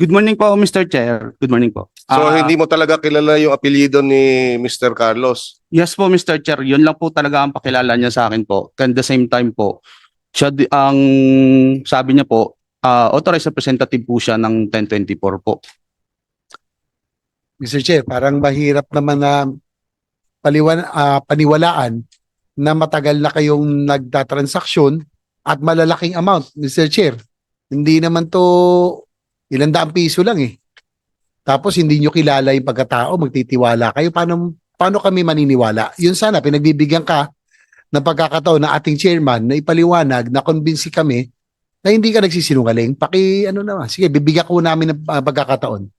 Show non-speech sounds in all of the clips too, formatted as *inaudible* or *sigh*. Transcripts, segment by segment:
Good morning po, Mr. Chair. Good morning po. So Ah, hindi mo talaga kilala yung apelyido ni Mr. Carlos. Yes po, Mr. Chair. Yun lang po talaga ang pakilala niya sa akin po. And the same time po, siya di- ang sabi niya po, ah, authorized representative po siya ng 1024 po. Mr. Chair, parang mahirap naman na paliwan, ah, paniwalaan na matagal na kayong nagtatransaksyon at malalaking amount, Mr. Chair. Hindi naman to ilang daang piso lang eh. Tapos hindi nyo kilala yung pagkatao, magtitiwala kayo. Paano, paano kami maniniwala? Yun sana, pinagbibigyan ka ng pagkakataon na ating chairman na ipaliwanag, na convince kami na hindi ka nagsisinungaling. Paki, ano naman, sige, bibigyan ko namin ng ah, pagkakataon.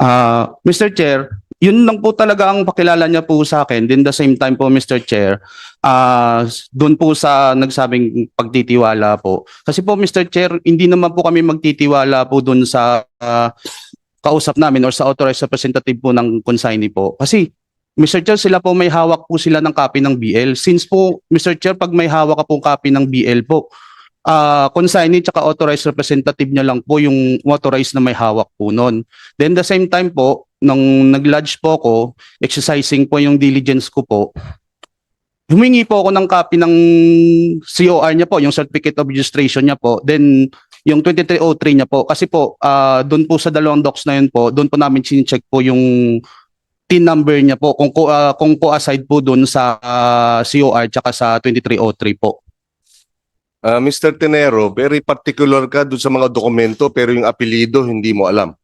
Ah, Mr. Chair, yun lang po talaga ang pakilala niya po sa akin. Din the same time po, Mr. Chair, ah doon po sa nagsabing pagtitiwala po. Kasi po, Mr. Chair, hindi naman po kami magtitiwala po doon sa ah, kausap namin or sa authorized representative po ng consignee po. Kasi Mr. Chair, sila po may hawak po sila ng copy ng BL. Since po, Mr. Chair, pag may hawak ka pong copy ng BL po, ah consignee tsaka authorized representative niya lang po yung authorized na may hawak po noon. Then the same time po, nung nag-lodge po ako, exercising po yung diligence ko po, humingi po ako ng copy ng COR niya po, yung Certificate of Registration niya po. Then yung 2303 niya po, kasi po, ah doon po sa dalawang docs na yun po, doon po namin chinecheck po yung TIN number niya po, kung, ah, kung co-aside po doon sa ah, COR tsaka sa 2303 po. Ah, Mr. Tenero, very particular ka doon sa mga dokumento pero yung apelyido hindi mo alam.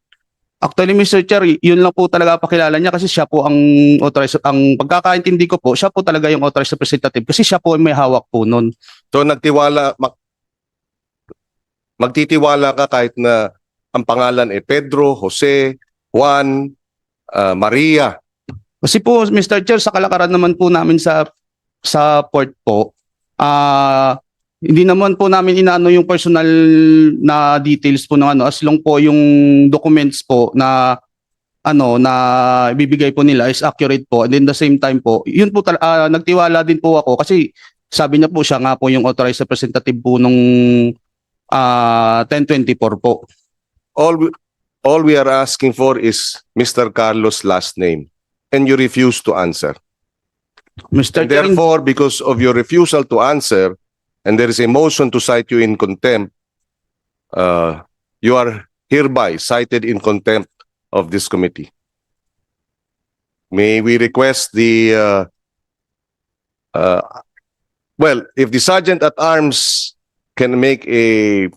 Actually, Mr. Chair, yun lang po talaga pakilala niya kasi siya po ang authorized, ang pagkakaintindi ko po, siya po talaga yung authorized representative kasi siya po may hawak po nun. So nagtiwala, mag- magtitiwala ka kahit na ang pangalan ay Pedro, Jose, Juan, ah, Maria. Kasi po, Mr. Chair, sa kalakaran naman po namin sa sa port po, ah hindi naman po namin inaano yung personal na details po ng ano as long po yung documents po na ano na ibibigay po nila is accurate po and then the same time po yun po ah, nagtiwala din po ako kasi sabi niya po siya nga po yung authorized representative po nung ah 1024 po. All, we- all we are asking for is Mr. Carlos' last name and you refuse to answer. Mr. And therefore, because of your refusal to answer, and there is a motion to cite you in contempt, uh, you are hereby cited in contempt of this committee. May we request the, uh, uh, well, if the sergeant at arms can make a,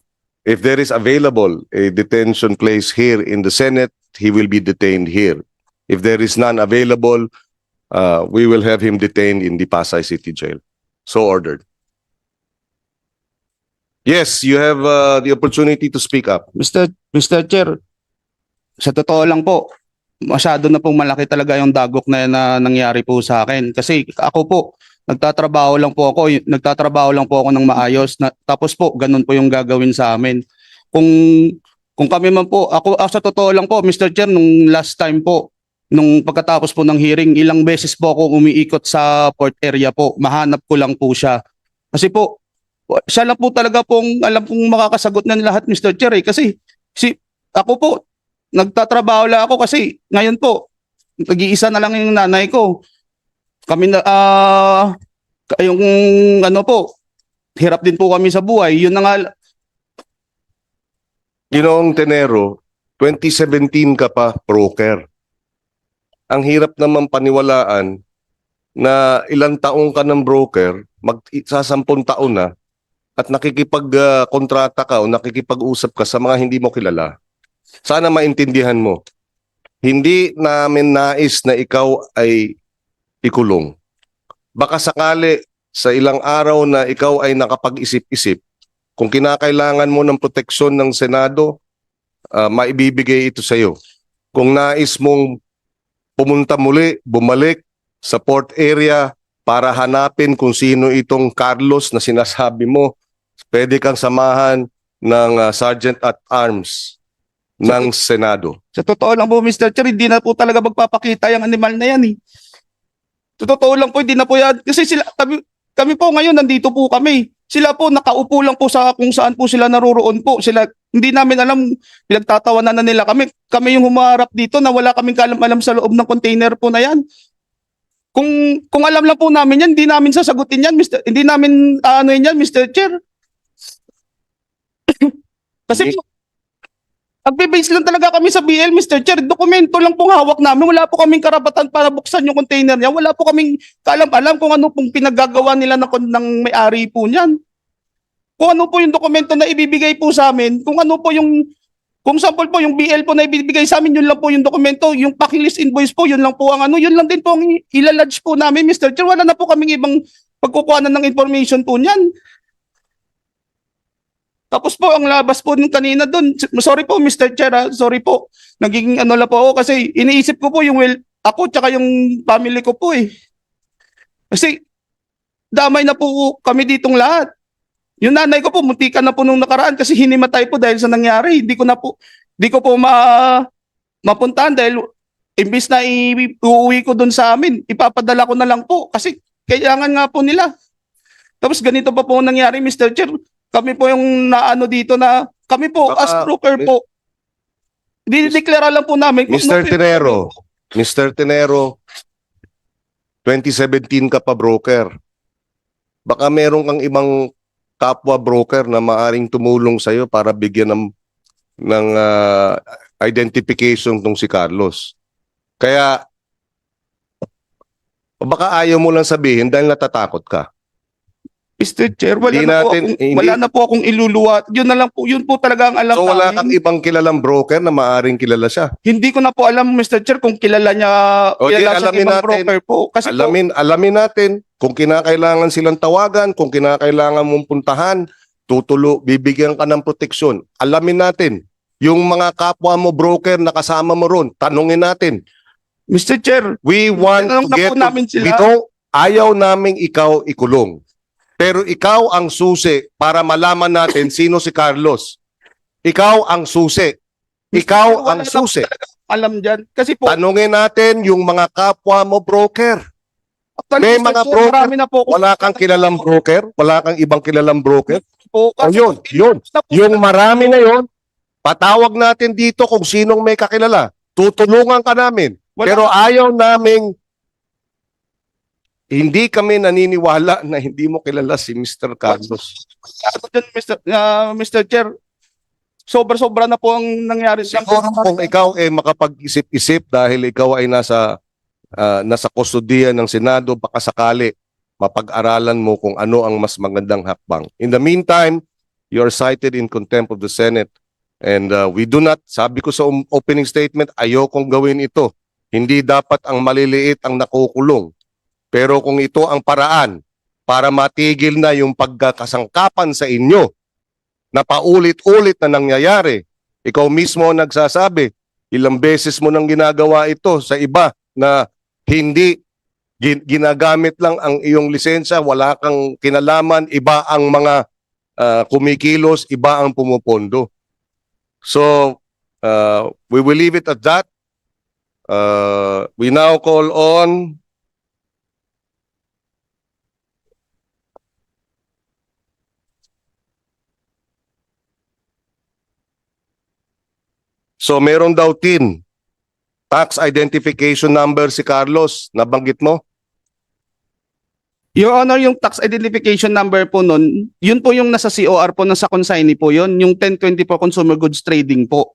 if there is available a detention place here in the Senate, he will be detained here. If there is none available, uh, we will have him detained in the Pasay City Jail. So ordered. Yes, you have uh, the opportunity to speak up. Mr. Mr. Chair, sa totoo lang po, masyado na pong malaki talaga yung dagok na, na nangyari po sa akin. Kasi ako po, nagtatrabaho lang po ako, nagtatrabaho lang po ako ng maayos. Na, tapos po, ganun po yung gagawin sa amin. Kung kung kami man po, ako ah, sa totoo lang po, Mr. Chair, nung last time po, nung pagkatapos po ng hearing, ilang beses po ako umiikot sa port area po, mahanap ko lang po siya. Kasi po, siya lang po talaga pong alam pong makakasagot ng lahat, Mr. Chair, eh. Kasi si ako po, nagtatrabaho lang ako kasi ngayon po, nag-iisa na lang yung nanay ko. Kami na, ah, yung ano po, hirap din po kami sa buhay. Yun na nga, Ginoong Tenero, 2017 ka pa broker. Ang hirap naman paniwalaan na ilang taong ka ng broker, mag sa sampung taon na, at nakikipag-kontrata ka o nakikipag-usap ka sa mga hindi mo kilala. Sana maintindihan mo. Hindi namin nais na ikaw ay ikulong. Baka sakali sa ilang araw na ikaw ay nakapag-isip-isip, kung kinakailangan mo ng proteksyon ng Senado, ah, maibibigay ito sa iyo. Kung nais mong pumunta muli, bumalik sa port area para hanapin kung sino itong Carlos na sinasabi mo, pwede kang samahan ng ah, Sergeant at Arms ng Senado. sa totoo lang po, Mr. Chair, hindi na po talaga magpapakita yung animal na yan eh. Sa totoo lang po, hindi na po yan. Kasi sila, kami, kami po ngayon, nandito po kami. Sila po, nakaupo lang po sa kung saan po sila naroroon po. Sila, hindi namin alam, pinagtatawanan na nila kami. Kami yung humarap dito na wala kaming kalam-alam sa loob ng container po na yan. Kung kung alam lang po namin yan, hindi namin sasagutin yan, Mr. Hindi namin ano yan, Mr. Chair. Kasi po, Nagbe-base lang talaga kami sa BL, Mr. Chair. Dokumento lang pong hawak namin. Wala po kaming karapatan para buksan yung container niya. Wala po kaming kaalam-alam kung ano pong pinaggagawa nila ng, ng may-ari po niyan. Kung ano po yung dokumento na ibibigay po sa amin, kung ano po yung kung sample po yung BL po na ibibigay sa amin, yun lang po yung dokumento, yung pakilist invoice po, yun lang po ang ano, yun lang din po ang ilalodge po namin, Mr. Chair. Wala na po kaming ibang pagkukuha ng information po niyan. Tapos po, ang labas po nung kanina doon, sorry po Mr. Chair, ah, sorry po. Naging ano lang po ako kasi iniisip ko po yung well, ako tsaka yung family ko po eh. Kasi damay na po kami ditong lahat. Yung nanay ko po, muntikan na po nung nakaraan kasi hinimatay po dahil sa nangyari. Hindi ko na po, hindi ko po ma, mapuntahan dahil imbis na i- uuwi ko doon sa amin, ipapadala ko na lang po kasi kailangan nga po nila. Tapos ganito pa po ang nangyari, Mr. Chair. Kami po yung naano dito na kami po Baka- as broker po. Dinideklara lang po namin. Mr. Tenero, Mr. Tenero, 2017 ka pa broker. Baka meron kang ibang kapwa broker na maaring tumulong sa iyo para bigyan ng ng ah, identification tong si Carlos. Kaya baka ayaw mo lang sabihin dahil natatakot ka. Mr. Chair, wala, Hindi na, po natin- akong, hindi- wala na po akong iluluwa. Yun na lang po, yun po talaga ang alam So wala kang namin. ibang kilalang broker na maaring kilala siya. Hindi ko na po alam, Mr. Chair, kung kilala niya, O, di, kilala siya alamin ibang natin. broker po. Kasi po, alamin alamin natin kung kinakailangan silang tawagan, kung kinakailangan mong puntahan, tutulo, bibigyan ka ng proteksyon. Alamin natin yung mga kapwa mo broker na kasama mo ron, tanungin natin. Mr. Chair, We want to na get po namin sila. we don't- ayaw naming ikaw ikulong. Pero ikaw ang susi para malaman natin sino si Carlos. Ikaw ang susi. Ikaw ang susi. alam dyan. Kasi po, Tanungin natin yung mga kapwa mo broker. actually, may mga broker, na po Wala kang kilalang broker? Wala kang ibang kilalang broker? po. O yun, yun. Yung marami na yun, patawag natin dito kung sinong may kakilala. Tutulungan ka namin. wala- Pero ayaw naming hindi kami naniniwala na hindi mo kilala si Mr. Carlos. ano dyan, Mr. ah, Mr. Chair, sobra-sobra na po ang nangyari. Siguro kung ikaw ay makapag-isip-isip dahil ikaw ay nasa ah, nasa kustodiya ng Senado, baka sakali mapag-aralan mo kung ano ang mas magandang hakbang. In the meantime, you are cited in contempt of the Senate and uh, we do not, sabi ko sa opening statement, ayokong gawin ito. Hindi dapat ang maliliit ang nakukulong. Pero kung ito ang paraan para matigil na yung pagkakasangkapan sa inyo na paulit-ulit na nangyayari, ikaw mismo nagsasabi, ilang beses mo nang ginagawa ito sa iba na hindi gin- ginagamit lang ang iyong lisensya, wala kang kinalaman, iba ang mga ah, kumikilos, iba ang pumupondo. So, uh, we will leave it at that. Uh, we now call on So meron daw tin tax identification number si Carlos, nabanggit mo? Your Honor, yung tax identification number po nun, yun po yung nasa COR po, nasa consignee po yun, yung 1024 Consumer Goods Trading po.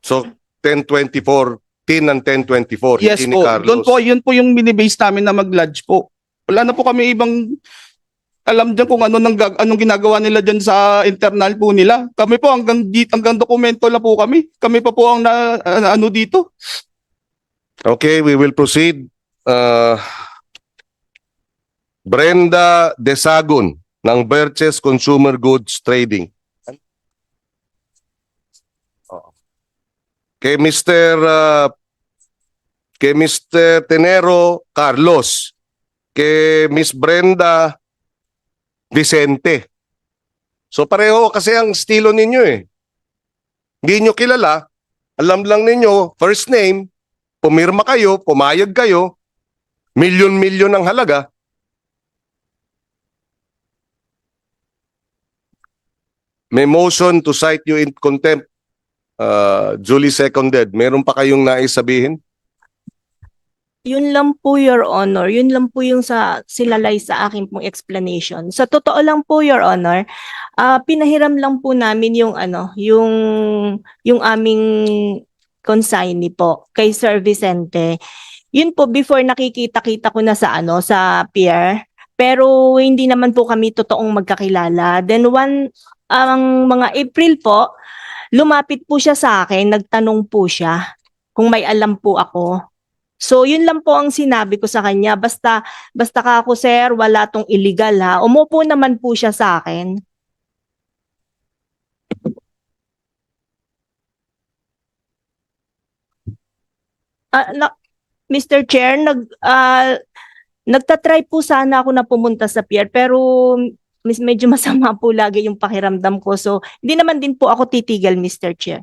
So 1024, tin ng 1024, Yes hindi ni po, Carlos. doon po, yun po yung minibase namin na mag-lodge po. Wala na po kami ibang alam dyan kung ano nang anong ginagawa nila dyan sa internal po nila. Kami po hanggang di- hanggang dokumento la po kami. Kami pa po ang na, ano dito. Okay, we will proceed. Uh, Brenda Desagun ng Berches Consumer Goods Trading. Kay Mr. uh, kay Mr. Tenero Carlos. Kay Miss Brenda Vicente. So pareho kasi ang estilo ninyo eh. Hindi nyo kilala, alam lang ninyo, first name, pumirma kayo, pumayag kayo, Milyon-milyon ang halaga. May motion to cite you in contempt. Uh, Julie seconded. Meron pa kayong nais sabihin? Yun lang po, Your Honor. Yun lang po yung sa silalay sa akin pong explanation. Sa totoo lang po, Your Honor, ah pinahiram lang po namin yung ano, yung yung aming consignee po kay Sir Vicente. Yun po before nakikita-kita ko na sa ano, sa pier. Pero hindi naman po kami totoong magkakilala. Then one ang mga April po, lumapit po siya sa akin, nagtanong po siya kung may alam po ako. So, yun lang po ang sinabi ko sa kanya. Basta, basta ka ako, sir, wala tong illegal ha. Umupo naman po siya sa akin. Ah, na, Mr. Chair, nag, ah, nagtatry po sana ako na pumunta sa pier, pero medyo *laughs* masama po lagi yung pakiramdam ko. So, hindi naman din po ako titigil, Mr. Chair.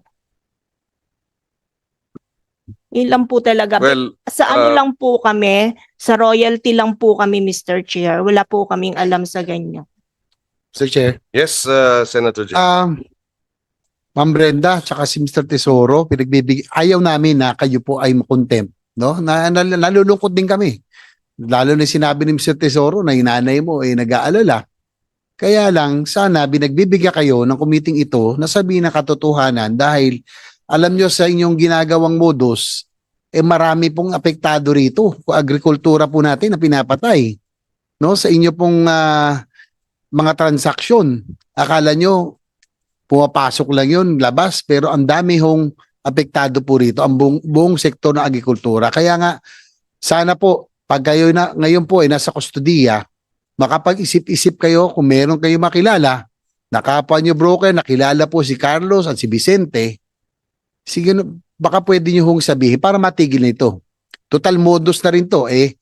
Yun lang po talaga. Well, Sa ano Ah. lang po kami, sa royalty lang po kami, Mr. Chair. Wala po kaming alam sa ganyan. Mr. Chair. yes, uh, Senator Jay. Um, Ma'am Brenda, tsaka si Mr. Tesoro, pinagbibig ayaw namin na kayo po ay makontempt. No? Na, na, nalulungkot din kami. Lalo na sinabi ni Mr. Tesoro na yung nanay mo ay nag-aalala. Kaya lang, sana binagbibigyan kayo ng kumiting ito na sabihin na katotohanan dahil alam nyo sa inyong ginagawang modus, eh marami pong apektado rito. Agrikultura po natin na pinapatay. No? Sa inyo pong ah, mga transaksyon. Akala nyo, pumapasok lang yun, labas, pero ang dami hong apektado po rito, ang buong, buong sektor ng agrikultura. Kaya nga, sana po, pag kayo na, ngayon po ay nasa kustodiya, makapag-isip-isip kayo kung meron kayo makilala, nakapwa nyo broker, nakilala po si Carlos at si Vicente, sige, baka pwede nyo hong sabihin para matigil na ito. Total modus na rin to, eh,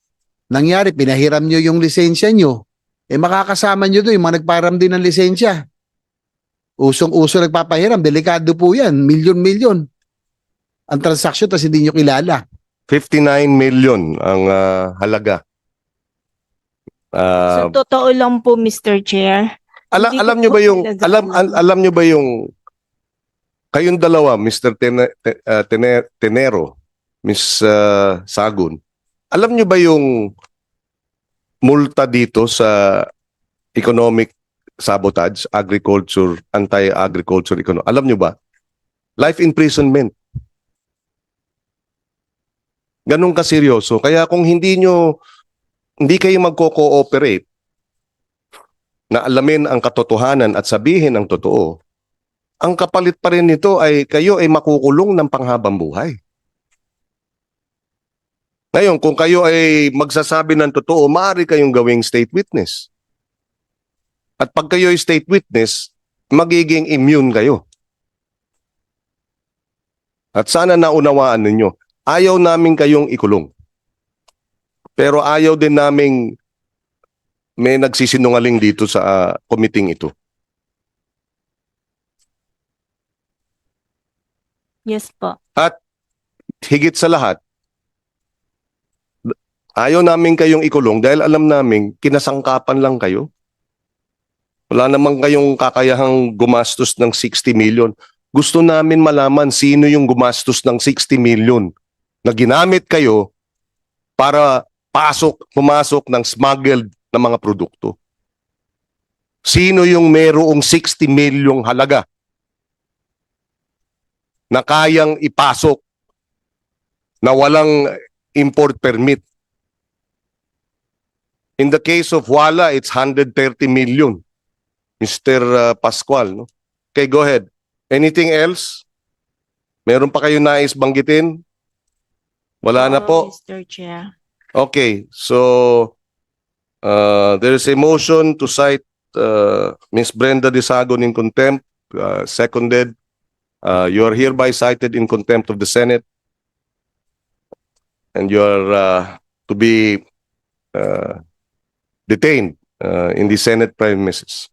nangyari, pinahiram nyo yung lisensya nyo, eh makakasama nyo doon yung mga nagparam din ng lisensya. Usong-uso nagpapahiram, delikado po yan, milyon-milyon. Ang transaksyon tapos hindi nyo kilala. 59 million ang uh, halaga. Sa Uh, totoo lang po, Mr. Chair. Ala, alam nyo po ba yung alam alam. al- alam nyo ba yung kayong dalawa Mr. Tene, Te- uh, Tene- Tenero Miss uh, Sagun alam nyo ba yung multa dito sa economic sabotage agriculture anti-agriculture economic alam nyo ba life imprisonment ganun ka seryoso kaya kung hindi nyo hindi kayo magko-cooperate na alamin ang katotohanan at sabihin ang totoo, ang kapalit pa rin nito ay kayo ay makukulong ng panghabang buhay. Ngayon, kung kayo ay magsasabi ng totoo, maaari kayong gawing state witness. At pag kayo ay state witness, magiging immune kayo. At sana naunawaan ninyo, ayaw namin kayong ikulong. Pero ayaw din naming may nagsisinungaling dito sa ah, committing ito. Yes po. Higit sa lahat, ayaw namin kayong ikulong dahil alam namin kinasangkapan lang kayo. Wala namang kayong kakayahang gumastos ng 60 million. Gusto namin malaman sino yung gumastos ng 60 million na ginamit kayo para pasok, pumasok ng smuggled na mga produkto. Sino yung merong 60 milyong halaga na kayang ipasok na walang import permit? In the case of Wala, it's 130 million. Mr. uh, Pascual, no? Okay, go ahead. Anything else? Meron pa kayo nais banggitin? Wala na Oo, po. Mr. Chair. Okay, so uh, there is a motion to cite uh, Ms. Brenda Desagon in contempt, uh, seconded. Uh, you are hereby cited in contempt of the Senate. And you are uh, to be uh, detained uh, in the Senate premises.